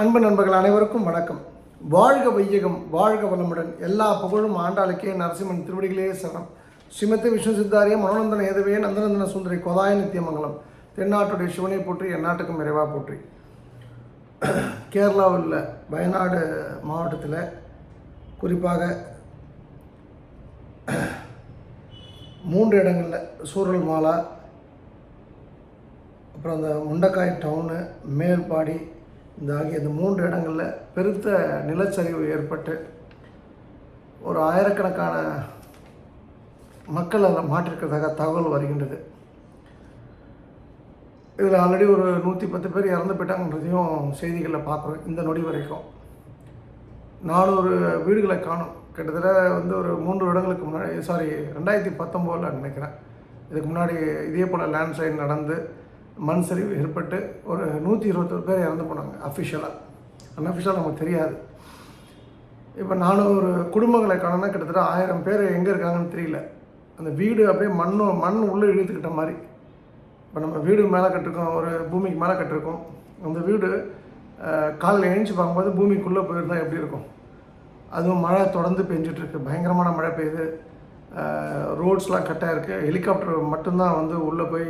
அன்பு நண்பர்கள் அனைவருக்கும் வணக்கம். வாழ்க வையகம் வாழ்க வளமுடன். எல்லா புகழும் ஆண்டாளுக்கே நரசிம்மன் திருவடிகளே சரணம். ஸ்ரீமதி விஷ்ணு சித்தாரிய மனோநந்தன ஏதவே நந்தநந்தன சுந்தரி கொதாய நித்தியமங்கலம் தென்னாட்டுடைய சிவனை போற்றி எந்நாட்டுக்கும் விரைவாக போற்றி. கேரளாவில் வயநாடு மாவட்டத்தில் குறிப்பாக மூன்று இடங்களில் சூரல் மாலா அப்புறம் அந்த முண்டக்காய் டவுனு மேல்பாடி இந்த ஆகிய இந்த மூன்று இடங்களில் பெருத்த நிலச்சரிவு ஏற்பட்டு ஒரு ஆயிரக்கணக்கான மக்கள் அதில் மாற்றிருக்கிறதாக தகவல் வருகின்றது. இதில் ஆல்ரெடி ஒரு நூற்றி பத்து பேர் இறந்து போயிட்டாங்கன்றதையும் செய்திகளில் பார்க்குறோம். இந்த நொடி வரைக்கும் நானூறு வீடுகளை காணும். கிட்டத்தட்ட வந்து ஒரு மூன்று இடங்களுக்கு முன்னாடி சாரி ரெண்டாயிரத்தி பத்தொம்போதில் நினைக்கிறேன். இதுக்கு முன்னாடி இதே போல் லேண்ட்ஸ்லைன் நடந்து மண் சரிவு ஏற்பட்டு ஒரு நூற்றி இருபத்தொரு பேர் இறந்து போனாங்க அஃபிஷியலாக அன்அஃபிஷியலாக நமக்கு தெரியாது. இப்போ நானூறு குடும்பங்களை காணோன்னா கிட்டத்தட்ட ஆயிரம் பேர் எங்கே இருக்காங்கன்னு தெரியல. அந்த வீடு அப்படியே மண் மண் உள்ளே இழுத்துக்கிட்ட மாதிரி. இப்போ நம்ம வீடு மேலே கட்டிருக்கோம் ஒரு பூமிக்கு மேலே கட்டிருக்கோம். அந்த வீடு காலையில் காலைல எழுந்துச்சு பார்க்கும்போது பூமிக்குள்ளே போயிருந்தால் எப்படி இருக்கும்? அதுவும் மழை தொடர்ந்து பெஞ்சிட்ருக்கு. பயங்கரமான மழை பெய்யுது. ரோட்ஸ்லாம் கட்டாக இருக்குது ஹெலிகாப்டர் மட்டும்தான் வந்து உள்ளே போய்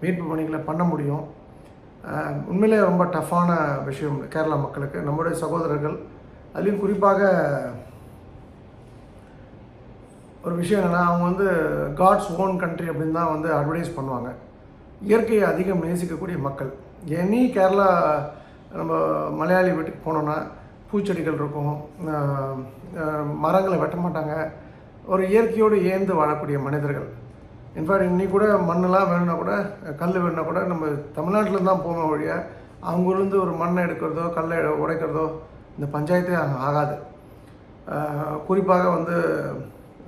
மீட்பு பணிகளை பண்ண முடியும். உண்மையிலே ரொம்ப டஃப்பான விஷயம் கேரளா மக்களுக்கு. நம்முடைய சகோதரர்கள் அதுலேயும் குறிப்பாக ஒரு விஷயம் என்னென்னா அவங்க வந்து காட்ஸ் ஓன் கண்ட்ரி அப்படின்னு தான் வந்து அட்வர்டைஸ் பண்ணுவாங்க. இயற்கையை அதிகம் நேசிக்கக்கூடிய மக்கள். எனி கேரளா நம்ம மலையாளி வீட்டுக்கு போனோன்னா பூச்செடிகள் இருக்கும். மரங்களை வெட்ட மாட்டாங்க. ஒரு இயற்கையோடு ஏந்து வாழக்கூடிய மனிதர்கள். இன்ஃபேக்ட் இன்றைக்கி கூட மண்ணெல்லாம் வேணும்னா கூட கல் வேணும்னா கூட நம்ம தமிழ்நாட்டில் தான் போவோம் வழிய அவங்க ஒரு மண்ணை எடுக்கிறதோ கல்லை உடைக்கிறதோ இந்த பஞ்சாயத்தே ஆகாது. குறிப்பாக வந்து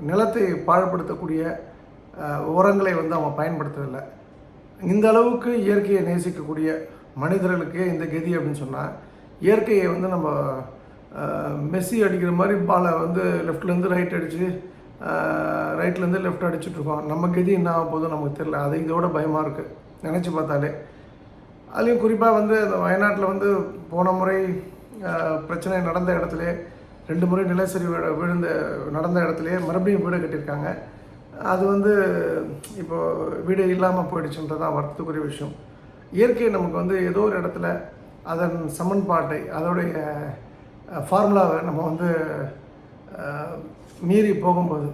நிலத்தை பாழ்படுத்தக்கூடிய உரங்களை வந்து அவங்க பயன்படுத்துறதில்லை. இந்த அளவுக்கு இயற்கையை நேசிக்கக்கூடிய மனிதர்களுக்கே இந்த கதி அப்படின்னு சொன்னால் இயற்கையை வந்து நம்ம மெஸ்ஸி அடிக்கிற மாதிரி பாலை வந்து லெஃப்ட்லேருந்து ரைட் அடித்து ரைட்லேருந்து லெஃப்ட் அடிச்சுட்ருக்கோம் நம்ம கதி என்ன ஆக போதும் நமக்கு தெரில அது இதோட பயமாக இருக்குது நினச்சி பார்த்தாலே. அதுலேயும் குறிப்பாக வந்து அந்த வயநாட்டில் வந்து போன முறை பிரச்சனை நடந்த இடத்துல ரெண்டு முறை நிலச்சரிவு விழுந்த நடந்த இடத்துலையே மறுபடியும் வீடு கட்டியிருக்காங்க. அது வந்து இப்போது வீடு இல்லாமல் போயிடுச்சுன்றது தான் வருத்தத்துக்குரிய விஷயம். இயற்கை நமக்கு வந்து ஏதோ ஒரு இடத்துல அதன் சமன்பாட்டை அதோடைய ஃபார்முலாவை நம்ம வந்து மீறி போகும்போது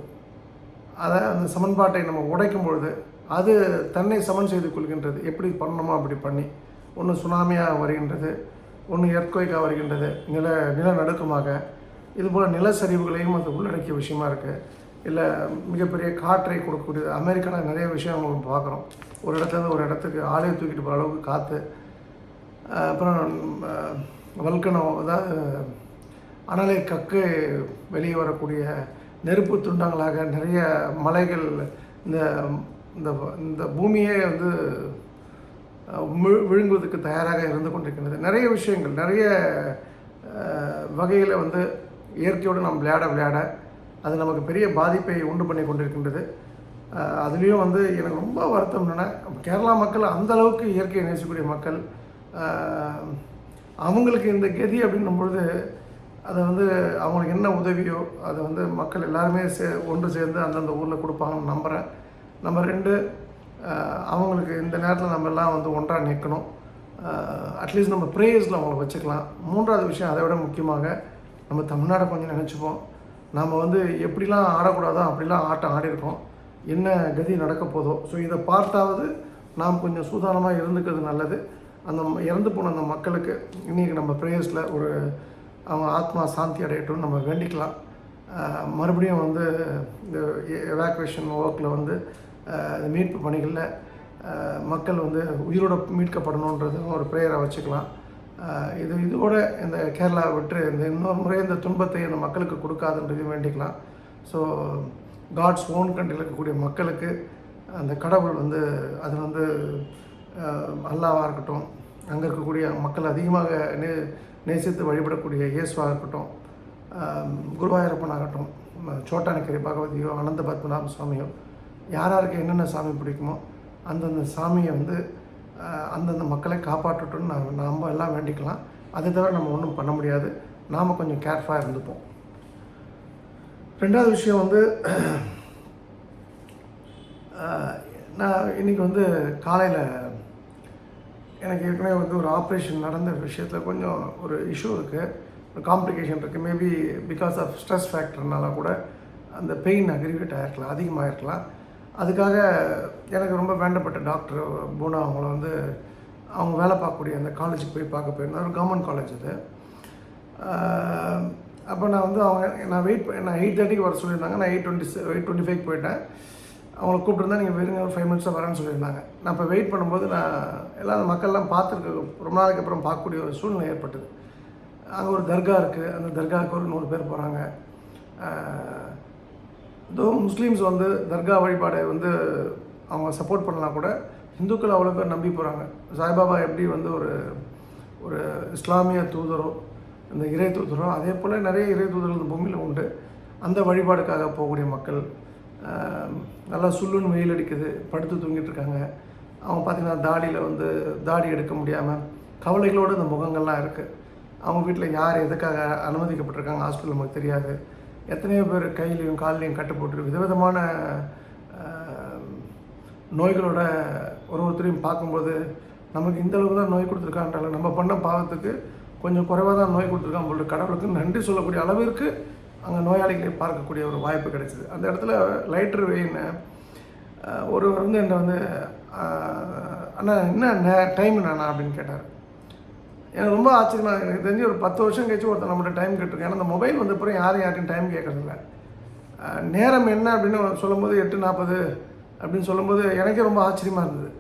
அதை அந்த சமன்பாட்டை நம்ம உடைக்கும் பொழுது அது தன்னை சமன் செய்து கொள்கின்றது. எப்படி பண்ணணுமோ அப்படி பண்ணி ஒன்று சுனாமியாக வருகின்றது ஒன்று எர்த்குவைக்காக வருகின்றது நில நிலநடுக்கமாக இதுபோல் நிலச்சரிவுகளையும் அது உள்ளடக்கிய விஷயமா இருக்குது இல்லை மிகப்பெரிய காற்றை கொடுக்கக்கூடியது அமெரிக்காவில் நிறைய விஷயம் நம்ம பார்க்குறோம். ஒரு இடத்துல ஒரு இடத்துக்கு ஆலையை தூக்கிட்டு போகிற அளவுக்கு காற்று அப்புறம் வல்கனம் அதாவது அனலை கக்கு வெளியே வரக்கூடிய நெருப்பு துண்டங்களாக நிறைய மலைகள் இந்த இந்த இந்த பூமியே வந்து விழு- விழுங்குவதற்கு தயாராக இருந்து கொண்டிருக்கின்றது. நிறைய விஷயங்கள் நிறைய வகையில் வந்து இயற்கையோடு நாம் விளையாட விளையாட அது நமக்கு பெரிய பாதிப்பை உண்டு பண்ணி கொண்டிருக்கின்றது. அதுலேயும் வந்து எனக்கு ரொம்ப வருத்தம் என்னென்னா கேரளா மக்கள் அந்த அளவுக்கு இயற்கையை நேசிக்கக்கூடிய மக்கள் அவங்களுக்கு இந்த கதி அப்படின்னும் பொழுது அதை வந்து அவங்களுக்கு என்ன உதவியோ அதை வந்து மக்கள் எல்லாருமே சே ஒன்று சேர்ந்து அந்தந்த ஊரில் கொடுப்பாங்கன்னு நம்புகிறேன் நம்ம ரெண்டு அவங்களுக்கு இந்த நேரத்தில் நம்ம எல்லாம் வந்து ஒன்றாக நிற்கணும் அட்லீஸ்ட் நம்ம ப்ரேயர்ஸில் அவங்கள வச்சுக்கலாம். மூன்றாவது விஷயம் அதை விட முக்கியமாக நம்ம தமிழ்நாடை கொஞ்சம் நினச்சிப்போம். நாம் வந்து எப்படிலாம் ஆடக்கூடாதோ அப்படிலாம் ஆட்டம் ஆடிருக்கோம் என்ன கதி நடக்க போதோ. ஸோ இதை பார்த்தாவது நாம் கொஞ்சம் சூதானமாக இருந்துக்கிறது நல்லது. அந்த ம- இறந்து போன அந்த மக்களுக்கு இன்றைக்கி நம்ம ப்ரேயர்ஸில் ஒரு அவங்க ஆத்மா சாந்தி அடையட்டும் நம்ம வேண்டிக்கலாம். மறுபடியும் வந்து இந்த எவாக்குவேஷன் ஒர்க்கில் வந்து மீட்பு பணிகளில் மக்கள் வந்து உயிரோட மீட்கப்படணுன்றது ஒரு ப்ரேயரை வச்சுக்கலாம். இது இதோட இந்த கேரளா விட்டு இந்த இன்னொரு முறை இந்த துன்பத்தை இந்த மக்களுக்கு கொடுக்காதுன்றதையும் வேண்டிக்கலாம். ஸோ காட்ஸ் ஓன் கண்ட்ரியில் இருக்கக்கூடிய மக்களுக்கு அந்த கடவுள் வந்து அது வந்து அல்லாவாக இருக்கட்டும் அங்கே இருக்கக்கூடிய மக்கள் அதிகமாக நே நேசித்து வழிபடக்கூடிய இயேசுவாக இருக்கட்டும் அஹ், குருவாயூரப்பனாகட்டும் பகவதியோ அனந்த பத்மநாப சுவாமியோ யாராருக்கு என்னென்ன சாமி பிடிக்குமோ அந்தந்த சாமியை வந்து அந்தந்த மக்களை காப்பாற்றட்டும்னு நான் நாம் எல்லாம் வேண்டிக்கலாம். அதை தவிர நம்ம ஒன்றும் பண்ண முடியாது. நாம் கொஞ்சம் கேர்ஃபுல்லாக இருந்துப்போம். ரெண்டாவது விஷயம் வந்து நான் இன்றைக்கி வந்து காலையில் எனக்கு ஏற்கனவே வந்து ஒரு ஆப்ரேஷன் நடந்த விஷயத்தில் கொஞ்சம் ஒரு இஷ்யூ இருக்குது ஒரு காம்ப்ளிகேஷன் இருக்குது மேபி பிகாஸ் ஆஃப் ஸ்ட்ரெஸ் ஃபேக்டர்னால கூட அந்த பெயின் அக்ரிவேட் ஆகிருக்கலாம் அதிகமாக இருக்கலாம் அதுக்காக எனக்கு ரொம்ப வேண்டப்பட்ட டாக்டர் பூனா அவங்கள வந்து அவங்க வேலை பார்க்கக்கூடிய அந்த காலேஜுக்கு போய் பார்க்க போயிருந்தேன். ஒரு கவர்மெண்ட் காலேஜ் அது. அப்போ நான் வந்து அவங்க நான் வெயிட் நான் எயிட் தேர்ட்டிக்கு வர சொல்லியிருந்தாங்க. நான் eight twenty eight twenty five போயிட்டேன். அவங்கள கூப்பிட்டுருந்தா நீங்கள் வெறுங்க ஒரு ஃபைவ் மினிட்ஸாக வரேன்னு சொல்லியிருந்தாங்க. நான் இப்போ வெயிட் பண்ணும்போது நான் எல்லாம் அந்த மக்கள்லாம் பார்த்துருக்க ரொம்ப நாளைக்கு அப்புறம் பார்க்கக்கூடிய ஒரு சூழ்நிலை ஏற்பட்டது. அங்கே ஒரு தர்கா இருக்குது அந்த தர்காவுக்கு ஒரு நூறு பேர் போகிறாங்க இதுவும் முஸ்லீம்ஸ் வந்து தர்கா வழிபாடை வந்து அவங்க சப்போர்ட் பண்ணலாம் கூட இந்துக்கள் அவ்வளோ பேர் நம்பி போகிறாங்க சாய்பாபா எப்படி வந்து ஒரு ஒரு இஸ்லாமிய தூதரோ இந்த இறை தூதரோ அதே போல் நிறைய இறை தூதர்கள் இந்த பூமியில் உண்டு. அந்த வழிபாடுக்காக போகக்கூடிய மக்கள் நல்லா சுள்ளுன்னு வெயில் அடிக்குது படுத்து தூங்கிட்டு இருக்காங்க. அவங்க பார்த்திங்கன்னா தாடியில் வந்து தாடி எடுக்க முடியாமல் கவலைகளோடு இந்த முகங்கள்லாம் இருக்குது அவங்க வீட்டில் யார் எதுக்காக அனுமதிக்கப்பட்டிருக்காங்க ஹாஸ்பிட்டல் நமக்கு தெரியாது. எத்தனையோ பேர் கையிலையும் கால்லையும் கட்டு போட்டு விதவிதமான நோய்களோட ஒரு ஒருத்தரையும் பார்க்கும்போது நமக்கு இந்த அளவுக்கு தான் நோய் கொடுத்துருக்கான்றால நம்ம பண்ண பாவத்துக்கு கொஞ்சம் குறைவாக தான் நோய் கொடுத்துருக்கான் போல கடவுளுக்கு நன்றி சொல்லக்கூடிய அளவிற்கு அங்கே நோயாளிகளை பார்க்கக்கூடிய ஒரு வாய்ப்பு கிடைச்சிது. அந்த இடத்துல லைட்ரு வெயின் ஒருவர் வந்து என்னை வந்து அண்ணா என்ன டைம் அண்ணா அப்படின்னு கேட்டார். எனக்கு ரொம்ப ஆச்சரியமாக எனக்கு தெரிஞ்சு ஒரு பத்து வருஷம் கழிச்சு ஒருத்தர் நம்மகிட்ட டைம் கேட்டிருக்கேன். ஏன்னா அந்த மொபைல் வந்த அப்புறம் யாரும் யார்ட்டையும் டைம் கேட்கறதில்ல. நேரம் என்ன அப்படின்னு சொல்லும்போது எட்டு நாற்பது அப்படின்னு சொல்லும்போது எனக்கே ரொம்ப ஆச்சரியமாக இருந்தது.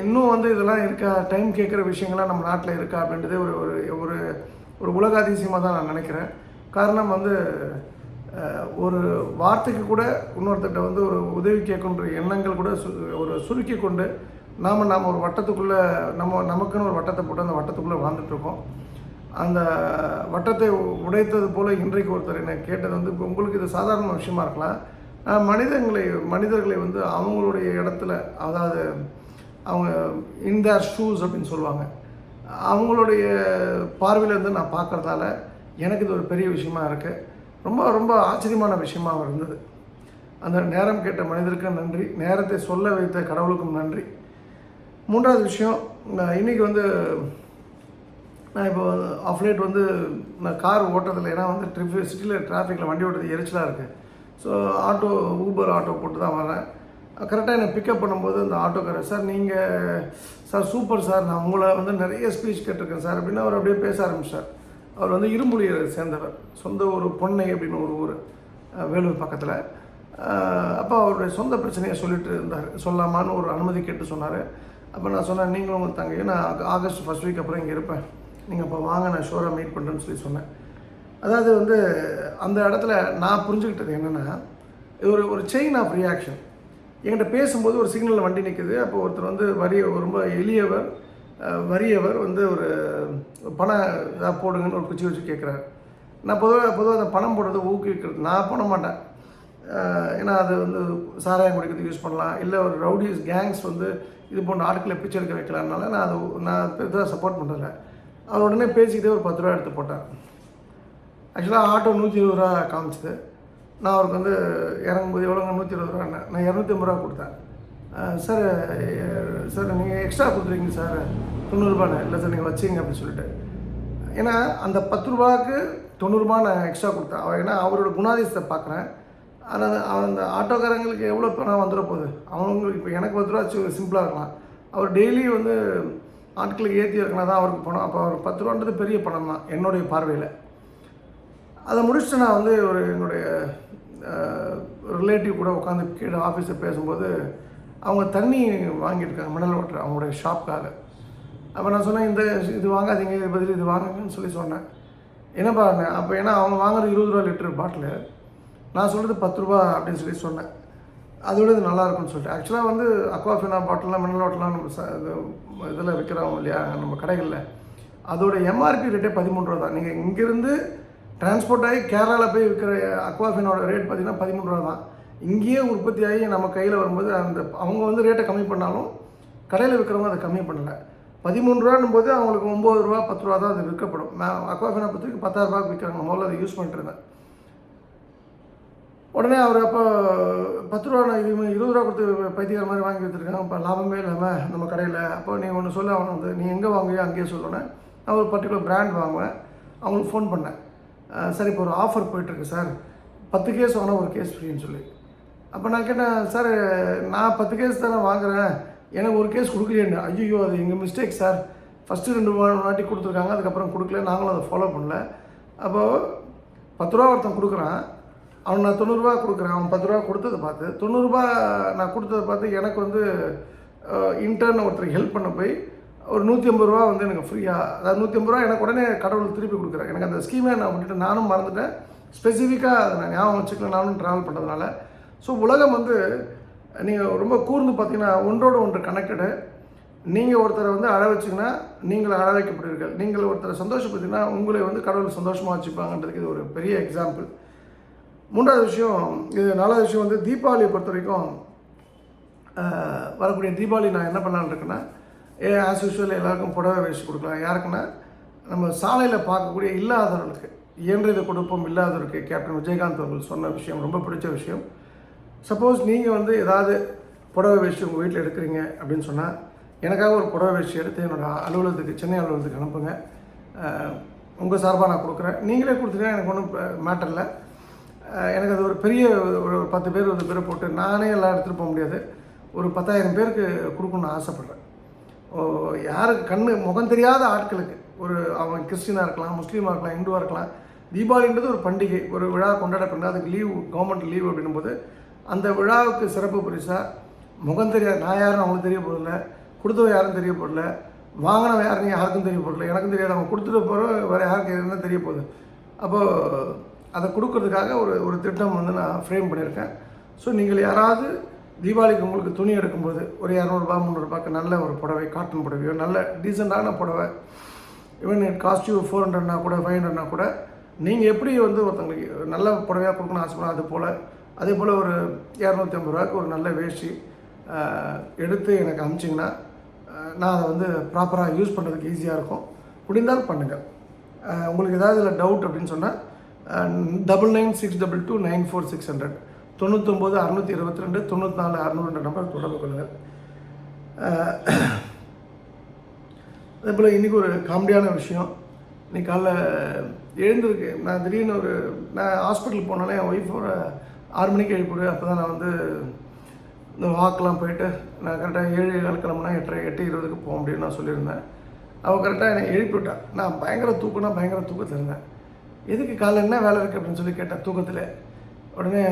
இன்னும் வந்து இதெல்லாம் இருக்கா? டைம் கேட்குற விஷயங்கள்லாம் நம்ம நாட்டில் இருக்கா அப்படின்றதே ஒரு ஒரு ஒரு உலக அதிசயமாக தான் நான் நினைக்கிறேன். காரணம் வந்து ஒரு வார்த்தைக்கு கூட இன்னொருத்தர்கிட்ட வந்து ஒரு உதவி கேட்கணுன்ற எண்ணங்கள் கூட சு ஒரு சுருக்கி கொண்டு நாம் நாம் ஒரு வட்டத்துக்குள்ளே நம்ம நமக்குன்னு ஒரு வட்டத்தை போட்டு அந்த வட்டத்துக்குள்ளே வாழ்ந்துட்டுருக்கோம். அந்த வட்டத்தை உடைத்தது போல் இன்றைக்கு ஒருத்தர் என்னை கேட்டது வந்து இப்போ உங்களுக்கு இது சாதாரண விஷயமா இருக்கலாம். நான் மனிதங்களை மனிதர்களை வந்து அவங்களுடைய இடத்துல அதாவது அவங்க இன் தேர் ஷூஸ் அப்படின்னு சொல்லுவாங்க. அவங்களுடைய பார்வையிலேருந்து நான் பார்க்குறதால எனக்கு இது ஒரு பெரிய விஷயமா இருக்குது ரொம்ப ரொம்ப ஆச்சரியமான விஷயமாக இருந்தது. அந்த நேரம் கேட்ட மனிதருக்கும் நன்றி. நேரத்தை சொல்ல வைத்த கடவுளுக்கும் நன்றி. மூன்றாவது விஷயம் நான் இன்னைக்கு வந்து நான் இப்போ ஆஃப் லேட் வந்து நான் கார் ஓட்டுறதில்ல ஏன்னா வந்து ட்ரிஃபி சிட்டியில் டிராஃபிக்கில் வண்டி ஓட்டுறது எரிச்சலாக இருக்குது ஸோ ஆட்டோ ஊபர் ஆட்டோ போட்டு தான் வரேன் கரெக்டாக என்னை பிக்கப் பண்ணும்போது அந்த ஆட்டோக்காரர் சார் நீங்கள் சார் சூப்பர் சார் நான் உங்களை வந்து நிறைய ஸ்பீச் கேட்டிருக்கேன் சார் அப்படின்னு அவர் அப்படியே பேச ஆரம்பிச்சார். அவர் வந்து இரும்புலியை சேர்ந்தவர். சொந்த ஊர் பொன்னை அப்படின்னு ஒரு ஊர் வேலூர் பக்கத்தில். அப்போ அவருடைய சொந்த பிரச்சனையை சொல்லிட்டு இருந்தார். சொல்லலாமான்னு ஒரு அனுமதி கேட்டு சொன்னார். அப்போ நான் சொன்னேன் நீங்களும் உங்கள் தங்கையை நான் ஆகஸ்ட் ஃபஸ்ட் வீக் அப்புறம் இங்கே இருப்பேன். நீங்கள் அப்போ வாங்க நான் ஷோராக மீட் பண்ணுறேன்னு சொல்லி சொன்னேன். அதாவது வந்து அந்த இடத்துல நான் புரிஞ்சுக்கிட்டது என்னென்னா இது ஒரு ஒரு செயின் ஆஃப் ரியாக்ஷன் என்கிட்ட பேசும்போது ஒரு சிக்னலில் வண்டி நிற்குது அப்போ ஒருத்தர் வந்து வரிய ரொம்ப எளியவர் வரியவர் வறியவர் வந்து ஒரு பணம் இதாக போடுங்கன்னு ஒரு குச்சி வச்சு கேட்குறாரு நான் பொதுவாக பொதுவாக அந்த பணம் போடுறது ஊக்குவிக்கிறது நான் பண்ண மாட்டேன். ஏன்னா அது வந்து சாராயம் குடிக்கிறதுக்கு யூஸ் பண்ணலாம். இல்லை ஒரு ரவுடிஸ் கேங்ஸ் வந்து இது போன்ற ஆட்களை பிச்சை எடுக்க வைக்கலாம்னால நான் அது நான் பெருசாக சப்போர்ட் பண்ணலை. அவர் உடனே பேசிக்கிட்டே ஒரு பத்து ரூபா எடுத்து போட்டார். ஆக்சுவலாக ஆட்டோ நூற்றி இருபது ரூபா காமிச்சது. நான் அவருக்கு வந்து இறங்கும்போது எவ்வளோங்க நூற்றி இருபது ரூபான்னு நான் இரநூத்தி ஐம்பது ரூபா கொடுத்தேன். சார் சார் நீங்கள் எக்ஸ்ட்ரா கொடுத்துருக்கீங்க சார். தொண்ணூறுபான்னு இல்லை சார் நீங்கள் வச்சிங்க அப்படின்னு சொல்லிட்டு. ஏன்னா அந்த பத்து ரூபாய்க்கு தொண்ணூறுபா நான் எக்ஸ்ட்ரா கொடுத்தேன். அவர் ஏன்னா அவரோட குணாதிசத்தை பார்க்குறேன். ஆனால் அந்த ஆட்டோக்காரங்களுக்கு எவ்வளோ பணம் வந்துட போகுது? அவங்களுக்கு இப்போ எனக்கு பத்து ரூபா சிம்பிளாக இருக்கலாம். அவர் டெய்லி வந்து ஆட்களுக்கு ஏற்றி இறக்கினா தான் அவருக்கு பணம். அப்போ அவர் பத்து ரூபான்றது பெரிய பணம் தான் என்னுடைய பார்வையில். அதை முடிச்சுட்டு நான் வந்து ஒரு என்னுடைய ரிலேட்டிவ் கூட உட்காந்து கீழே ஆஃபீஸில் பேசும்போது அவங்க தண்ணி வாங்கியிருக்காங்க மினரல் வாட்டர் அவங்களுடைய ஷாப்க்காக அப்போ நான் சொன்னேன் இந்த இது வாங்காதீங்க இது பதில் இது வாங்குங்கன்னு சொல்லி சொன்னேன். என்னப்பா அப்போ ஏன்னா அவங்க வாங்குறது இருபது ரூபா லிட்டர் பாட்டிலு. நான் சொல்கிறது பத்து ரூபா அப்படின்னு சொல்லி சொன்னேன். அதோட இது நல்லாயிருக்கும்னு சொல்லிட்டு. ஆக்சுவலாக வந்து அக்வாஃபினா பாட்டிலாம் மினரல் வாட்டர்லாம் நம்ம ச இது இதில் விற்கிறோம் இல்லையா நம்ம கடைகளில். அதோட எம்ஆர்பி ரேட்டே பதிமூன்று ரூபா தான். நீங்கள் இங்கேருந்து டிரான்ஸ்போர்ட் ஆகி கேரளாவில் போய் விற்கிற அக்வாஃபினோட ரேட் பார்த்தீங்கன்னா பதிமூணு ரூபா தான். இங்கேயே உற்பத்தி ஆகி நம்ம கையில் வரும்போது அந்த அவங்க வந்து ரேட்டை கம்மி பண்ணாலும் கடையில் விற்கிறவங்க அதை கம்மி பண்ணலை. பதிமூணு ரூபான்னும் போது அவங்களுக்கு ஒம்பது ரூபா பத்து ரூபா தான் அது விற்கப்படும். நான் அக்வாஃபினா பத்துக்கு பத்தாயிரம் ரூபாய்க்கு விற்கிறாங்க முதல்ல அதை யூஸ் பண்ணிட்டுருந்தேன் உடனே அவர் அப்போ பத்து ரூபா நான் இது இருபது ரூபா கொடுத்து பைத்தியக்கார மாதிரி வாங்கி வச்சுருக்காங்க இப்போ லாபமே இல்லாமல் நம்ம கடையில் அப்போ நீ ஒன்று சொல்ல அவனை வந்து நீ எங்கே வாங்குவியோ அங்கேயே சொல்லணும் நான் ஒரு பர்டிகுலர் பிராண்ட் வாங்குவேன். அவங்களுக்கு ஃபோன் பண்ணேன். சார் இப்போ ஒரு ஆஃபர் போயிட்டுருக்கு சார். பத்து கேஸ் வாங்கினா ஒரு கேஸ் ஃப்ரீன்னு சொல்லி. அப்போ நான் கேட்டேன் சார் நான் பத்து கேஸ் தானே வாங்குறேன். எனக்கு ஒரு கேஸ் கொடுக்கலையே ஐயோ அது எங்கள் மிஸ்டேக் சார். ஃபஸ்ட்டு ரெண்டு மூணு வாட்டி கொடுத்துருக்காங்க அதுக்கப்புறம் கொடுக்கல. நாங்களும் அதை ஃபாலோ பண்ணல. அப்போது பத்து ரூபா ஒருத்தன் கொடுக்குறான். அவன் நான் தொண்ணூறுரூவா கொடுக்குறேன். அவன் பத்து ரூபா கொடுத்ததை பார்த்து தொண்ணூறுரூபா நான் கொடுத்ததை பார்த்து எனக்கு வந்து இன்டர்ன் ஒருத்தருக்கு ஹெல்ப் பண்ண போய் ஒரு நூற்றி ஐம்பது ரூபா வந்து எனக்கு ஃப்ரீயாக அதாவது நூற்றி ஐம்பது ரூபா எனக்கு உடனே கடவுள் திருப்பி கொடுக்குறேன் எனக்கு அந்த ஸ்கீமை நான் விட்டுட்டு நானும் மறந்துட்டேன். ஸ்பெசிஃபிக்காக அதை நான் ஞாபகம் வச்சுக்கல நானும் ட்ராவல் பண்ணுறதுனால ஸோ உலகம் வந்து நீங்கள் ரொம்ப கூர்ந்து பார்த்தீங்கன்னா ஒன்றோடு ஒன்று கனெக்டடு நீங்கள் ஒருத்தரை வந்து அழ வச்சிங்கன்னா நீங்கள் அழ வைக்கப்படுவீர்கள் நீங்கள் ஒருத்தரை சந்தோஷப்படுத்தினா உங்களை வந்து கடவுள் சந்தோஷமாக வச்சுப்பாங்கன்றதுக்கு இது ஒரு பெரிய எக்ஸாம்பிள் மூன்றாவது விஷயம் இது நாலாவது விஷயம் வந்து தீபாவளியை பொறுத்த வரைக்கும் வரக்கூடிய தீபாவளி நான் என்ன பண்ணலான்னு இருக்கேன்னா ஏ ஆஸ் யூஸ்வல் எல்லாருக்கும் புடவை வச்சு கொடுக்கலாம். யாருக்குன்னா நம்ம சாலையில் பார்க்கக்கூடிய இல்லாதவர்களுக்கு இயன்றதை கொடுப்போம் இல்லாதவருக்கு கேப்டன் விஜயகாந்த் அவர்கள் சொன்ன விஷயம் ரொம்ப பிடிச்ச விஷயம். சப்போஸ் நீங்கள் வந்து ஏதாவது புடவை வச்சு உங்கள் வீட்டில் எடுக்கிறீங்க அப்படின்னு சொன்னால் எனக்காக ஒரு புடவை வச்சு எடுத்து என்னோட அலுவலகத்துக்கு சென்னை அலுவலகத்துக்கு அனுப்புங்க. உங்கள் சார்பாக நான் கொடுக்குறேன். நீங்களே கொடுத்தீங்கன்னா எனக்கு ஒன்றும் மேட்டர் இல்லை. எனக்கு அது ஒரு பெரிய ஒரு பத்து பேர் ஒரு பேரை போட்டு நானே எல்லாம் எடுத்துகிட்டு போக முடியாது. ஒரு பத்தாயிரம் பேருக்கு கொடுக்கணும்னு ஆசைப்பட்றேன். யாருக்கு கண்ணு முகம் தெரியாத ஆட்களுக்கு. ஒரு அவன் கிறிஸ்டினாக இருக்கலாம் முஸ்லீமாக இருக்கலாம் இந்துவாக இருக்கலாம். தீபாவளின்றது ஒரு பண்டிகை ஒரு விழா கொண்டாடப்படுறது அதுக்கு லீவ் கவர்மெண்ட் லீவ் அப்படின்னும் போது அந்த விழாவுக்கு சிறப்பு பரிசாக முகம் தெரியாது நான் யாரும் அவங்களுக்கு தெரிய போடல கொடுத்தவன் யாரும் தெரிய போடல வாங்கினவன் யாருன்னு யாருக்கும் தெரிய போடல எனக்கும் தெரியாது. அவங்க கொடுத்துட்டு போகிற வேறு யாருக்கு என்ன தெரிய போகுது. அப்போது அதை கொடுக்கறதுக்காக ஒரு ஒரு திட்டம் வந்து நான் ஃப்ரேம் பண்ணியிருக்கேன். ஸோ நீங்கள் யாராவது தீபாவளிக்கு உங்களுக்கு துணி எடுக்கும்போது ஒரு இரநூறுபா முந்நூறுபாக்கு நல்ல ஒரு புடவை காட்டன் புடவையோ நல்ல டீசெண்டான புடவை even it cost you four ஹண்ட்ரட்னா கூட ஃபைவ் ஹண்ட்ரட்னா கூட நீங்கள் எப்படி வந்து ஒருத்தவங்களுக்கு நல்ல புடவையாக கொடுக்கணும்னு ஆசைப்படும் அது போல் அதே போல் ஒரு இரநூத்தி ஐம்பது ரூபாய்க்கு ஒரு நல்ல வேஷ்டி எடுத்து எனக்கு அமிச்சிங்கன்னா நான் அதை வந்து ப்ராப்பராக யூஸ் பண்ணுறதுக்கு ஈஸியாக இருக்கும். முடிந்தால் பண்ணுங்கள் உங்களுக்கு ஏதாவது இதில் டவுட் அப்படின்னு சொன்னால் double nine six double two nine four six hundred தொண்ணூத்தொம்பது அறுநூற்றி இருபத்தி ரெண்டு தொண்ணூற்றி நாலு அறுநூறு நம்பர் தொடர்பு கொள்ளுங்கள். அதே போல் இன்றைக்கி ஒரு காமெடியான விஷயம். இன்றைக்கி காலைல எழுந்திருக்கு நான் திடீர்னு ஒரு நான் ஹாஸ்பிட்டல் போனாலே என் ஒய்ஃபோட ஆறு மணிக்கு எழுப்பிடு அப்போ தான் நான் வந்து இந்த வாக்கெலாம் போயிட்டு நான் கரெக்டாக ஏழு ஏழு கிளம்புனா எட்டரை எட்டு இருபதுக்கு போக முடியும்னு நான் சொல்லியிருந்தேன். அவள் கரெக்டாக என்னை எழுப்பி விட்டா. நான் பயங்கர தூக்கம்னா பயங்கர தூக்கத்தில் இருந்தேன். எதுக்கு காலைல என்ன வேலை இருக்குது அப்படின்னு சொல்லி கேட்டேன் தூக்கத்தில். உடனே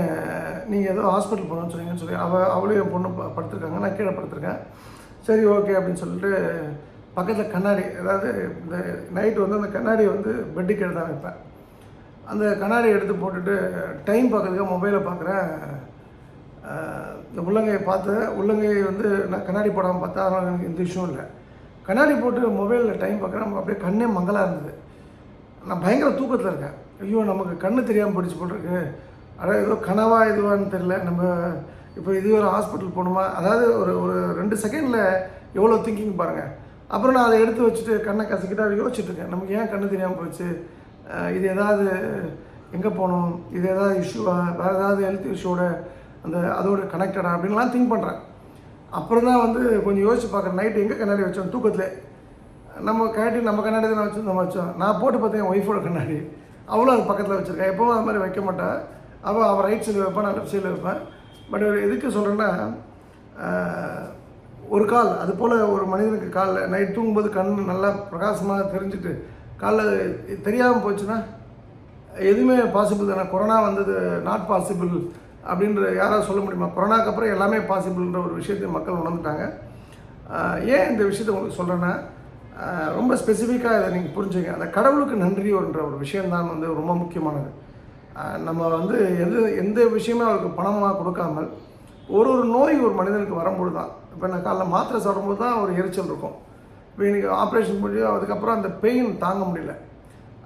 நீங்கள் ஏதோ ஹாஸ்பிட்டல் போகணும்னு சொன்னீங்கன்னு சொல்லி அவள் அவளையும் என் பொண்ணு ப- படுத்திருக்காங்க. நான் கீழே படுத்திருக்கேன். சரி ஓகே அப்படின்னு சொல்லிட்டு பக்கத்தில் கண்ணாடி அதாவது இந்த நைட்டு வந்து அந்த கண்ணாடியை வந்து பெட்டு கீழே தான் வைப்பேன் அந்த கண்ணாடியை எடுத்து போட்டுட்டு டைம் பார்க்கறதுக்காக மொபைலை பார்க்குறேன். இந்த உள்ளங்கையை பார்த்து உள்ளங்கையை வந்து நான் கண்ணாடி போடாமல் பார்த்தா அதனால எனக்கு எந்த விஷயம் இல்லை. கண்ணாடி போட்டு மொபைலில் டைம் பார்க்குறேன். அப்படியே கண்ணே மங்கலாக இருந்தது. நான் பயங்கர தூக்கத்தில் இருக்கேன். ஐயோ நமக்கு கண்ணு தெரியாமல் பிடிச்சி போட்டிருக்கு ஆனால் ஏதோ கனவா இதுவான்னு தெரில நம்ம இப்போ இது ஒரு ஹாஸ்பிட்டல் போகணுமா? அதாவது ஒரு ஒரு ரெண்டு செகண்டில் எவ்வளோ திங்கிங் பாருங்கள் அப்புறம் நான் அதை எடுத்து வச்சுட்டு கண்ணை கசிக்கிட்டு அதை நமக்கு ஏன் கண்ணு தெரியாமல் போச்சு? இது ஏதாவது எங்கே போகணும்? இது ஏதாவது இஷ்யூவா வேறு ஏதாவது ஹெல்த் இஷ்யூவோட அந்த அதோட கனெக்டடா அப்படின்லாம் திங்க் பண்ணுறேன் அப்புறம் தான் வந்து கொஞ்சம் யோசிச்சு பார்க்குறேன். நைட்டு எங்கே கண்ணாடி வச்சோம்? தூக்கத்தில். நம்ம கண்ணாடி நம்ம கண்ணாடி தான் வச்சு நம்ம வச்சோம். நான் போட்டு பார்த்தேன் என் ஒய்ஃபோட கண்ணாடி. அவ்வளோ அது பக்கத்தில் வச்சுருக்கேன் எப்போவும் அது மாதிரி வைக்க மாட்டேன் அவள் அவள் ரைட் சைடில் வைப்பேன் நான் லெஃப்ட் சைடில் வைப்பேன். பட் எதுக்கு சொல்கிறேன்னா ஒரு கால் அது போல் ஒரு மனிதனுக்கு காலில் நைட் தூங்கும்போது கண் நல்லா பிரகாசமாக தெரிஞ்சுட்டு காலைல தெரியாமல் போச்சுன்னா எதுவுமே பாசிபிள் தானே? கொரோனா வந்தது நாட் பாசிபிள் அப்படின்ற யாராவது சொல்ல முடியுமா? கொரோனாக்கு அப்புறம் எல்லாமே பாசிபிள்ன்ற ஒரு விஷயத்தை மக்கள் உணர்ந்துட்டாங்க. ஏன் இந்த விஷயத்தை உங்களுக்கு சொல்கிறேன்னா ரொம்ப ஸ்பெசிஃபிக்காக இதை நீங்கள் புரிஞ்சுங்க அந்த கடவுளுக்கு நன்றின்ற ஒரு விஷயம்தான் வந்து ரொம்ப முக்கியமானது. நம்ம வந்து எது எந்த விஷயமே அவருக்கு பணமாக கொடுக்காமல் ஒரு ஒரு நோய் ஒரு மனிதனுக்கு வரும்போது தான் இப்போ நான் காலைல மாத்திரை சாப்பிடும்போது தான் ஒரு எரிச்சல் இருக்கும். இப்போ எனக்கு ஆப்ரேஷன் முடியும் அதுக்கப்புறம் அந்த பெயின் தாங்க முடியல.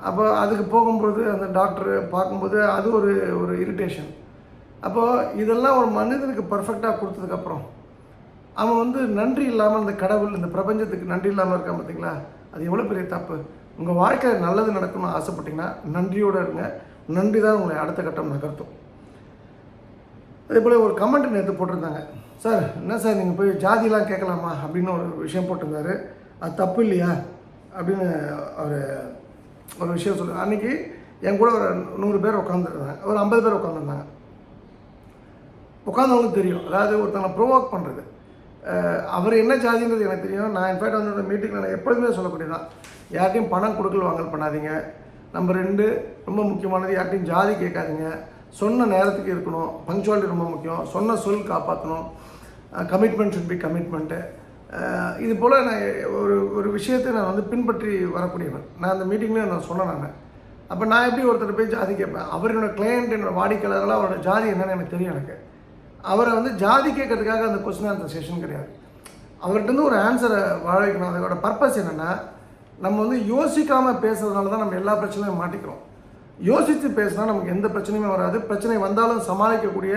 அப்போ அதுக்கு போகும்போது அந்த டாக்டர் பார்க்கும்போது அது ஒரு ஒரு இரிட்டேஷன் அப்போது இதெல்லாம் ஒரு மனிதனுக்கு பர்ஃபெக்டாக கொடுத்ததுக்கப்புறம் அவன் வந்து நன்றி இல்லாமல் இந்த கடவுள் இந்த பிரபஞ்சத்துக்கு நன்றி இல்லாமல் இருக்கான் பார்த்தீங்களா அது எவ்வளோ பெரிய தப்பு. உங்கள் வாழ்க்கையில் நல்லது நடக்கணும்னு ஆசைப்பட்டீங்கன்னா நன்றியோடு இருங்க. நன்றி தான் உங்களை அடுத்த கட்டம் நகர்த்தும். அதே போல் ஒரு கமெண்ட் நேற்று போட்டிருந்தாங்க. சார் என்ன சார் நீங்கள் போய் ஜாதிலாம் கேட்கலாமா? அப்படின்னு ஒரு விஷயம் போட்டிருந்தாரு. அது தப்பு இல்லையா? அப்படின்னு அவர் ஒரு விஷயம் சொல்லு அன்றைக்கி என் கூட ஒரு நூறு பேர் உட்காந்துருந்தாங்க ஒரு ஐம்பது பேர் உட்காந்துருந்தாங்க உட்காந்தவங்களுக்கு தெரியும். அதாவது ஒருத்தனை ப்ரொவோக் பண்ணுறது அவர் என்ன ஜாதின்றது எனக்கு தெரியும். நான் இன்ஃபேக்ட் வந்து மீட்டிங்கில் நான் எப்பொழுதுமே சொல்லக்கூடியதான் யார்கிட்டையும் பணம் கொடுக்கல் வாங்கல் பண்ணாதீங்க. நம்பர் ரெண்டு ரொம்ப முக்கியமானது யார்ட்டையும் ஜாதி கேட்காதீங்க. சொன்ன நேரத்துக்கு இருக்கணும். பங்க்சுவாலிட்டி ரொம்ப முக்கியம். சொன்ன சொல் காப்பாற்றணும் கமிட்மெண்ட் ஷுட் பி கமிட்மெண்ட்டு இது போல் நான் ஒரு ஒரு விஷயத்தை நான் வந்து பின்பற்றி வரக்கூடியவன். நான் அந்த மீட்டிங்லேயே நான் சொன்னேன் நான். அப்போ நான் எப்படி ஒருத்தர் போய் ஜாதி கேட்பேன்? அவர் என்னோட கிளையண்ட் என்னோட வாடிக்கையாளர்களாக அவரோட ஜாதி என்னென்னு எனக்கு தெரியும் எனக்கு. அவரை வந்து ஜாதி கேட்கறதுக்காக அந்த கொஸ்டின் அந்த செஷன் கிடையாது. அவர்கிட்ட இருந்து ஒரு ஆன்சரை வாழ வைக்கணும். அதோட பர்பஸ் என்னென்னா நம்ம வந்து யோசிக்காமல் பேசுறதுனால தான் நம்ம எல்லா பிரச்சனையும் மாட்டிக்கிறோம். யோசித்து பேசினா நமக்கு எந்த பிரச்சனையுமே வராது. பிரச்சனை வந்தாலும் சமாளிக்கக்கூடிய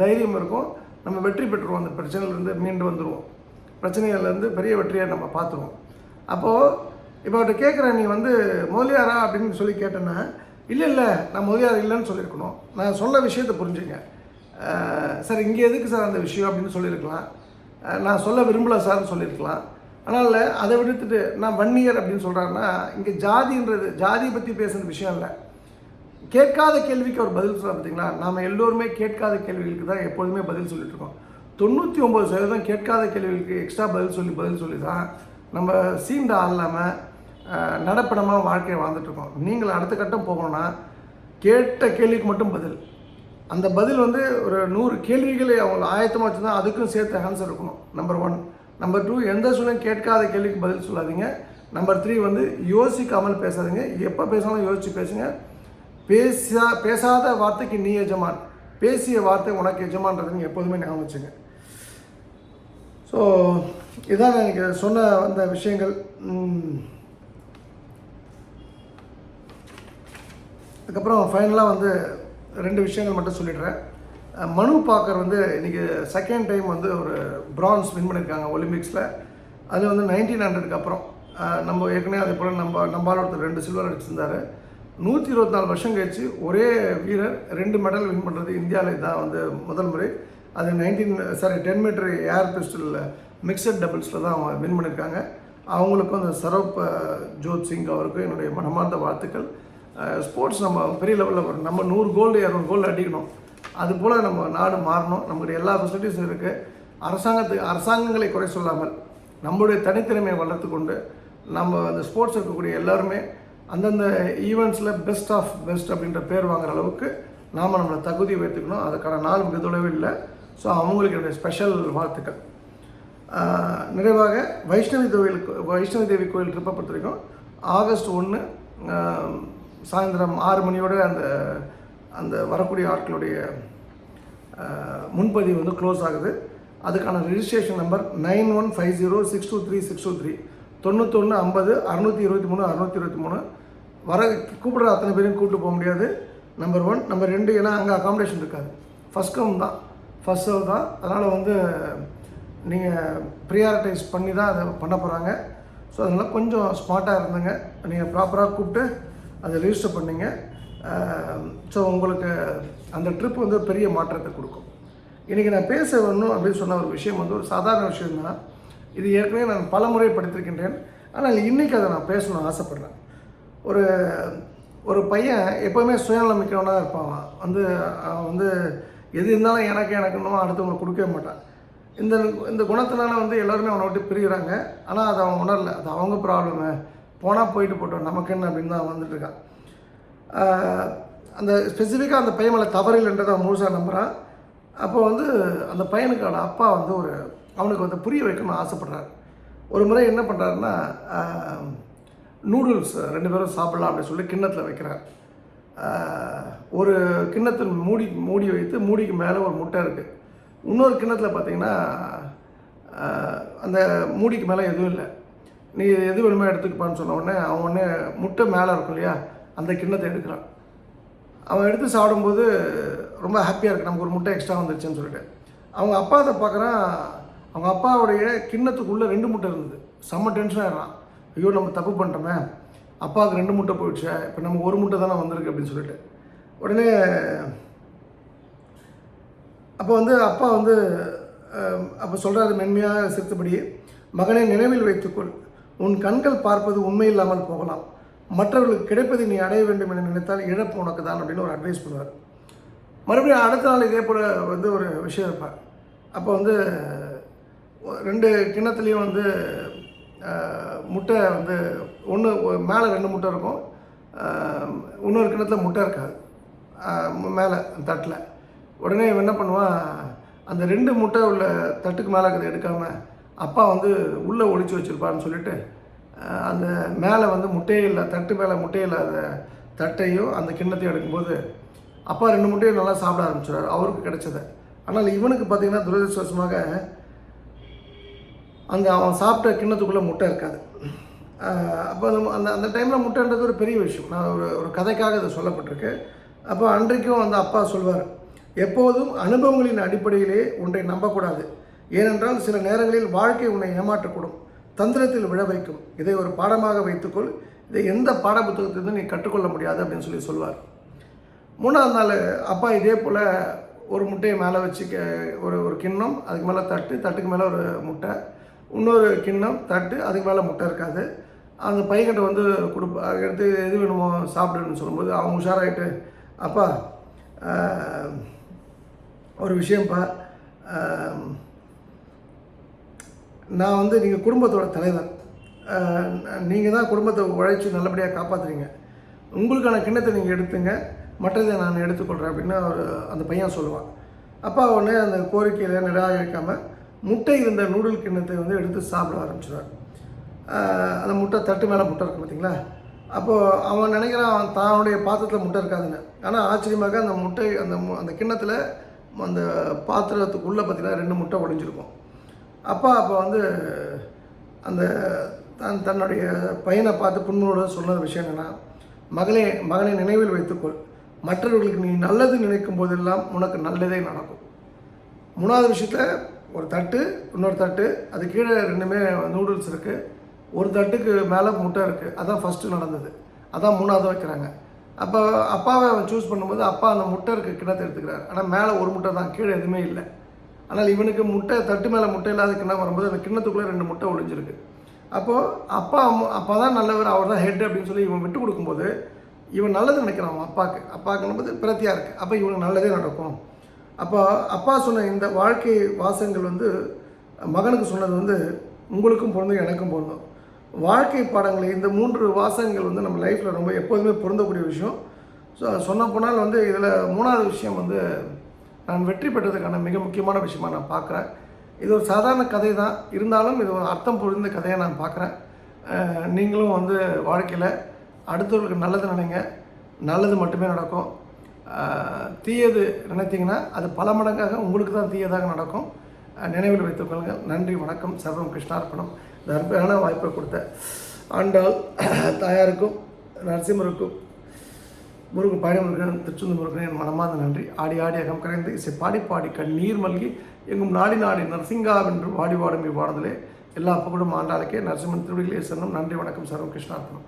தைரியம் இருக்கும். நம்ம வெற்றி பெற்றுருவோம். அந்த பிரச்சனையிலேருந்து மீண்டு வந்துடுவோம் பிரச்சனைகள்லேருந்து பெரிய வெற்றியை நம்ம பார்த்துருவோம். அப்போது இப்போ அவர்கிட்ட கேட்குறேன் நீ வந்து முதலியாரா அப்படின்னு சொல்லி கேட்டேன்னா இல்லை இல்லை நான் முதலியார் இல்லைன்னு சொல்லியிருக்கணும். நான் சொன்ன விஷயத்தை புரிஞ்சுங்க. சார் இங்கே எதுக்கு சார் அந்த விஷயம்? அப்படின்னு சொல்லியிருக்கலாம். நான் சொல்ல விரும்பல சார்னு சொல்லியிருக்கலாம். அதனால் அதை விடுத்துட்டு நான் வன்னியர் அப்படின்னு சொல்கிறாருன்னா இங்கே ஜாதின்றது ஜாதியை பற்றி பேசுகிற விஷயம் இல்லை. கேட்காத கேள்விக்கு அவர் பதில் சொல்ல பார்த்தீங்களா நாம் எல்லோருமே கேட்காத கேள்விகளுக்கு தான் எப்பொழுதுமே பதில் சொல்லிட்டு இருக்கோம். தொண்ணூற்றி ஒம்பது சதவீதம் கேட்காத கேள்விகளுக்கு எக்ஸ்ட்ரா பதில் சொல்லி பதில் சொல்லி தான் நம்ம சீண்ட இல்லாமல் நடப்படமாக வாழ்க்கையை வாழ்ந்துட்டுருக்கோம் நீங்கள் அடுத்த கட்டம் போகணும்னா கேட்ட கேள்விக்கு மட்டும் பதில். அந்த பதில் வந்து ஒரு நூறு கேள்விகளை அவங்க ஆயத்தமாக வச்சுருந்தா அதுக்கும் சேர்த்து ஆன்சர் இருக்கணும் நம்பர் ஒன் நம்பர் டூ எந்த சூழ்நிலையும் கேட்காத கேள்விக்கு பதில் சொல்லாதீங்க. நம்பர் த்ரீ வந்து யோசிக்காமல் பேசாதீங்க. எப்போ பேசினாலும் யோசித்து பேசுங்க. பேசா பேசாத வார்த்தைக்கு நீ எஜமான். பேசிய வார்த்தை உனக்கு எஜமான்றது நீங்கள் எப்போதுமே ஞாபகம் வச்சுங்க. ஸோ இதான் எனக்கு சொன்ன வந்த விஷயங்கள். அதுக்கப்புறம் ஃபைனலாக வந்து ரெண்டு விஷயங்கள் மட்டும் சொல்லிடுறேன். மனு பாக்கர் வந்து இன்றைக்கி செகண்ட் டைம் வந்து ஒரு பிரான்ஸ் வின் பண்ணியிருக்காங்க ஒலிம்பிக்ஸில் அது வந்து நைன்டீன் ஹண்ட்ரடுக்கு அப்புறம் நம்ம ஏற்கனவே அதே போல் நம்ம நம்மளால் ஒருத்தர் ரெண்டு சில்வர் அடிச்சிருந்தார். நூற்றி இருபத்தி நாலு வருஷம் கழிச்சு ஒரே வீரர் ரெண்டு மெடல் வின் பண்ணுறது இந்தியாவில் தான் வந்து முதல் முறை. அது nineteen sorry ten metre air பிஸ்டலில் mixed டபுள்ஸில் தான் அவங்க வின் பண்ணியிருக்காங்க அவங்களுக்கும் அந்த சரப் ஜோத் சிங் அவருக்கும் என்னுடைய மனமார்ந்த வாழ்த்துக்கள். ஸ்போர்ட்ஸ் நம்ம பெரிய லெவலில் வரும். நம்ம நூறு கோல்டு இரநூறு கோல்டு அடிக்கணும். அது போல் நம்ம நாடு மாறணும். நம்மளுடைய எல்லா ஃபெசிலிட்டிஸும் இருக்குது அரசாங்கத்துக்கு அரசாங்கங்களை குறை சொல்லாமல் நம்மளுடைய தனித்திறமையை வளர்த்து கொண்டு நம்ம அந்த ஸ்போர்ட்ஸ் இருக்கக்கூடிய எல்லாருமே அந்தந்த ஈவெண்ட்ஸில் பெஸ்ட் ஆஃப் பெஸ்ட் அப்படின்ற பேர் வாங்குற அளவுக்கு நாம் நம்மளை தகுதி வைத்துக்கணும் அதுக்கான நாள் மிக தொலைவில் இல்லை. ஸோ அவங்களுக்கு என்னுடைய ஸ்பெஷல் வாழ்த்துக்கள். நிறைவாக வைஷ்ணவி கோவில் வைஷ்ணவி தேவி கோயில் ட்ரிப்பை பொறுத்த வரைக்கும் ஆகஸ்ட் ஒன்று சாயந்தரம் ஆறு மணியோட அந்த அந்த வரக்கூடிய ஆட்களுடைய முன்பதிவு வந்து க்ளோஸ் ஆகுது. அதுக்கான registration number nine one five zero six two three six two three தொண்ணூத்தொன்று ஐம்பது அறுநூற்றி இருபத்தி மூணு அறுநூற்றி இருபத்தி மூணு. வர கூப்பிடுற அத்தனை பேரையும் கூப்பிட்டு போக முடியாது. நம்பர் ஒன் நம்பர் ரெண்டு ஏன்னா அங்கே அகாமடேஷன் இருக்காது. ஃபஸ்ட் கம் தான். ஃபஸ்ட் சர்வ் தான். அதனால் வந்து நீங்கள் ப்ரியாரிட்டைஸ் பண்ணி தான் அதை பண்ண போகிறாங்க ஸோ அதனால் கொஞ்சம் ஸ்மார்ட்டாக இருந்துங்க. நீங்கள் ப்ராப்பராக கூப்பிட்டு அதை ரிஜிஸ்டர் பண்ணுங்கள் ஸோ உங்களுக்கு அந்த ட்ரிப் வந்து ஒரு பெரிய மாற்றத்தை கொடுக்கும். இன்றைக்கி நான் பேச வரணும் அப்படின்னு சொன்ன ஒரு விஷயம் வந்து ஒரு சாதாரண விஷயம்தான். இது ஏற்கனவே நான் பல முறை படித்திருக்கின்றேன். ஆனால் இன்றைக்கி அதை நான் பேசணும்னு ஆசைப்பட்றேன். ஒரு ஒரு பையன் எப்போவுமே சுயநலமிக்கவனாக இருப்பான். அவன். வந்து அவன் வந்து எது இருந்தாலும் எனக்கு எனக்குன்னு அடுத்தவங்களை கொடுக்கவே மாட்டான். இந்த இந்த குணத்தினால வந்து எல்லோருமே அவனை விட்டு பிரிகிறாங்க ஆனால் அது அவன் உணரல. அது அவங்க ப்ராப்ளமு போனால் போயிட்டு போட்டோம். நமக்கு என்ன அப்படின்னு தான் வந்துட்டுருக்கான் அந்த ஸ்பெசிஃபிக்காக அந்த பையன் மேலே தவறு இல்லைன்றதை அவன் முழுசாக நம்புகிறான் அப்போ வந்து அந்த பையனுக்கான அப்பா வந்து ஒரு அவனுக்கு வந்து புரிய வைக்கணும்னு ஆசைப்பட்றாரு. ஒரு முறை என்ன பண்ணுறாருன்னா நூடுல்ஸ் ரெண்டு பேரும் சாப்பிட்லாம் அப்படின்னு சொல்லி கிண்ணத்தில் வைக்கிறார். ஒரு கிண்ணத்தில் மூடி மூடி வைத்து மூடிக்கு மேலே ஒரு முட்டை இருக்குது இன்னொரு கிண்ணத்தில் பார்த்தீங்கன்னா அந்த மூடிக்கு மேலே எதுவும் இல்லை. நீ எது வேணுமோ எடுத்துக்கப்பான்னு சொன்ன உடனே அவன் உடனே முட்டை மேலே இருக்கும் இல்லையா அந்த கிண்ணத்தை எடுக்கிறான். அவன் எடுத்து சாப்பிடும்போது ரொம்ப ஹாப்பியாக இருக்கு. நமக்கு ஒரு முட்டை எக்ஸ்ட்ரா வந்துருச்சுன்னு சொல்லிட்டு. அவங்க அப்பா அதை பார்க்குறான். அவங்க அப்பாவுடைய கிண்ணத்துக்குள்ளே ரெண்டு முட்டை இருந்தது. செம்ம டென்ஷன் ஆயிடுறான் ஐயோ நம்ம தப்பு பண்ணிட்டோமே. அப்பாவுக்கு ரெண்டு முட்டை போயிடுச்சு. இப்போ நம்ம ஒரு முட்டை தானே வந்திருக்கு அப்படின்னு சொல்லிட்டு. உடனே அப்போ வந்து அப்பா வந்து அப்போ சொல்கிறாரு மென்மையாக சிரித்தபடி மகனை நினைவில் வைத்துக்கொள். உன் கண்கள் பார்ப்பது உண்மை இல்லாமல் போகலாம். மற்றவர்களுக்கு கிடைப்பதை நீ அடைய வேண்டும் என நினைத்தால் இழப்பு உனக்கு தான் அப்படின்னு ஒரு அட்வைஸ் பண்ணுவார். மறுபடியும் அடுத்த நாள் இதே போல் வந்து ஒரு விஷயம் இருப்பார். அப்போ வந்து ரெண்டு கிணத்துலேயும் வந்து முட்டை வந்து ஒன்று மேலே ரெண்டு முட்டை இருக்கும். இன்னொரு கிணத்துல முட்டை இருக்காது. மேலே தட்டில். உடனே இவன் என்ன பண்ணுவான்? அந்த ரெண்டு முட்டை உள்ள தட்டுக்கு மேலே இருக்கிறத எடுக்காமல் அப்பா வந்து உள்ளே ஒழிச்சு வச்சுருப்பான்னு சொல்லிட்டு அந்த மேலே வந்து முட்டையே இல்லை தட்டு மேலே முட்டையில் அந்த தட்டையும் அந்த கிண்ணத்தையும் எடுக்கும்போது அப்பா ரெண்டு முட்டையும் நல்லா சாப்பிட ஆரம்பிச்சிடுறாரு அவருக்கு கிடைச்சதை. ஆனால் இவனுக்கு பார்த்தீங்கன்னா துரதிருஷ்டவசமாக அந்த அவன் சாப்பிட்ட கிண்ணத்துக்குள்ளே முட்டை இருக்காது. அப்போ அந்த அந்த அந்த டைமில் முட்டைன்றது ஒரு பெரிய விஷயம். நான் ஒரு ஒரு கதைக்காக இது சொல்லப்பட்டிருக்கு. அப்போ அன்றைக்கும் அந்த அப்பா சொல்வார் எப்போதும் அனுபவங்களின் அடிப்படையிலே ஒன்றை நம்பக்கூடாது. ஏனென்றால் சில நேரங்களில் வாழ்க்கை உன்னை ஏமாற்றக்கூடும். தந்திரத்தில் விழ வைக்கும். இதை ஒரு பாடமாக வைத்துக்கொள். இதை எந்த பாட புத்தகத்திலிருந்து நீ கற்றுக்கொள்ள முடியாது அப்படின்னு சொல்லி சொல்வார். மூணாவது நாள் அப்பா இதே போல் ஒரு முட்டையை மேலே வச்சு ஒரு ஒரு கிண்ணம் அதுக்கு மேலே தட்டு தட்டுக்கு மேலே ஒரு முட்டை இன்னொரு கிண்ணம் தட்டு அதுக்கு மேலே முட்டை இருக்காது. அந்த பையன்கிட்ட வந்து கொடுப்ப எடுத்து எது வேணுமோ சாப்பிடுன்னு சொல்லும்போது அவங்க உஷாராயிட்டு அப்பா ஒரு விஷயம்ப்பா நான் வந்து நீங்கள் குடும்பத்தோட தலைவர். நீங்கள் தான் குடும்பத்தை உழைச்சி நல்லபடியாக காப்பாற்றுறீங்க உங்களுக்கான கிண்ணத்தை நீங்கள் எடுத்துங்க. மற்றதை நான் எடுத்துக்கொள்கிறேன் அப்படின்னு அவர் அந்த பையன் சொல்லுவான். அப்பா உடனே அந்த கோரிக்கையில் நிராகரிக்காமல் முட்டை இருந்த நூடுல் கிண்ணத்தை வந்து எடுத்து சாப்பிட ஆரம்பிச்சிடுவார். அந்த முட்டை தட்டு மேலே முட்டை இருக்கும் பார்த்தீங்களா அப்போது அவன் நினைக்கிறான் அவன் தானுடைய பாத்திரத்தில் முட்டை இருக்காதுன்னு. ஆனால் ஆச்சரியமாக அந்த முட்டை அந்த அந்த கிண்ணத்தில் அந்த பாத்திரத்துக்குள்ளே பார்த்தீங்கன்னா ரெண்டு முட்டை உடைஞ்சிருக்கும். அப்பா அப்போ வந்து அந்த தன் தன்னுடைய பையனை பார்த்து புண்ணியோட சொன்ன விஷயம் என்னென்னா மகளே மகனை நினைவில் வைத்துக்கொள். மற்றவர்களுக்கு நீ நல்லது நினைக்கும் போதெல்லாம் உனக்கு நல்லதே நடக்கும். மூணாவது விஷயத்தில் ஒரு தட்டு இன்னொரு தட்டு அது கீழே ரெண்டுமே நூடுல்ஸ் இருக்குது ஒரு தட்டுக்கு மேலே முட்டை இருக்குது அதான் ஃபஸ்ட்டு நடந்தது. அதான் மூணாவது வைக்கிறாங்க. அப்போ அப்பாவை அவன் சூஸ் பண்ணும்போது அப்பா அந்த முட்டை இருக்க கிணத்தை எடுத்துக்கிறார். ஆனால் மேலே ஒரு முட்டை தான் கீழே எதுவுமே இல்லை. ஆனால் இவனுக்கு முட்டை தட்டு மேலே முட்டை இல்லாத கிண்ணம் வரும்போது அந்த கிண்ணத்துக்குள்ளே ரெண்டு முட்டை ஒழிஞ்சிருக்கு அப்போது அப்பா அம்மா அப்பா தான் நல்லவர் அவர் தான் ஹெட் அப்படின்னு சொல்லி இவன் விட்டு கொடுக்கும்போது இவன் நல்லது நினைக்கிறான் அவன் அப்பாவுக்கு அப்பாவுக்குன்னும்போது பிரத்தியாக இருக்குது அப்போ இவனுக்கு நல்லதே நடக்கும். அப்போ அப்பா சொன்ன இந்த வாழ்க்கை வாசங்கள் வந்து மகனுக்கு சொன்னது வந்து உங்களுக்கும் பொருந்தும் எனக்கும் பொருந்தும். வாழ்க்கை பாடங்களை இந்த மூன்று வாசகங்கள் வந்து நம்ம லைஃப்பில் ரொம்ப எப்போதுமே பொருந்தக்கூடிய விஷயம். ஸோ சொன்ன போனால் வந்து இதில் மூணாவது விஷயம் வந்து நான் வெற்றி பெற்றதுக்கான மிக முக்கியமான விஷயமா நான் பார்க்குறேன். இது ஒரு சாதாரண கதை தான் இருந்தாலும் இது ஒரு அர்த்தம் புரிந்த கதையை நான் பார்க்குறேன். நீங்களும் வந்து வாழ்க்கையில் அடுத்தவர்களுக்கு நல்லது நினைங்க. நல்லது மட்டுமே நடக்கும். தீயது நினைத்தீங்கன்னா அது பல மடங்காக உங்களுக்கு தான் தீயதாக நடக்கும். நினைவில் வைத்துக் கொள்ளுங்கள். நன்றி வணக்கம். சர்வம் கிருஷ்ணார்ப்பணம் இந்த அற்புதமான வாய்ப்பை கொடுத்த ஆண்டாள் தாயாருக்கும் நரசிம்மருக்கும் முருகன் பாடி முருகன் திருச்செந்தூர் முருகன் என் மனமார்ந்த நன்றி. ஆடி ஆடி அகம் கரைந்து இசை பாடி பாடி கண்ணீர் மல்கி எங்கும் நாடி நாடி நரசிங்காவென்று வாடி வாடும் இவ்வாடுதலே எல்லா புகழும் ஆண்டாளுக்கே. நரசிம்மன் திருவடிகளே சென்னும் நன்றி வணக்கம். சர்வம் கிருஷ்ணார்ப்பணம்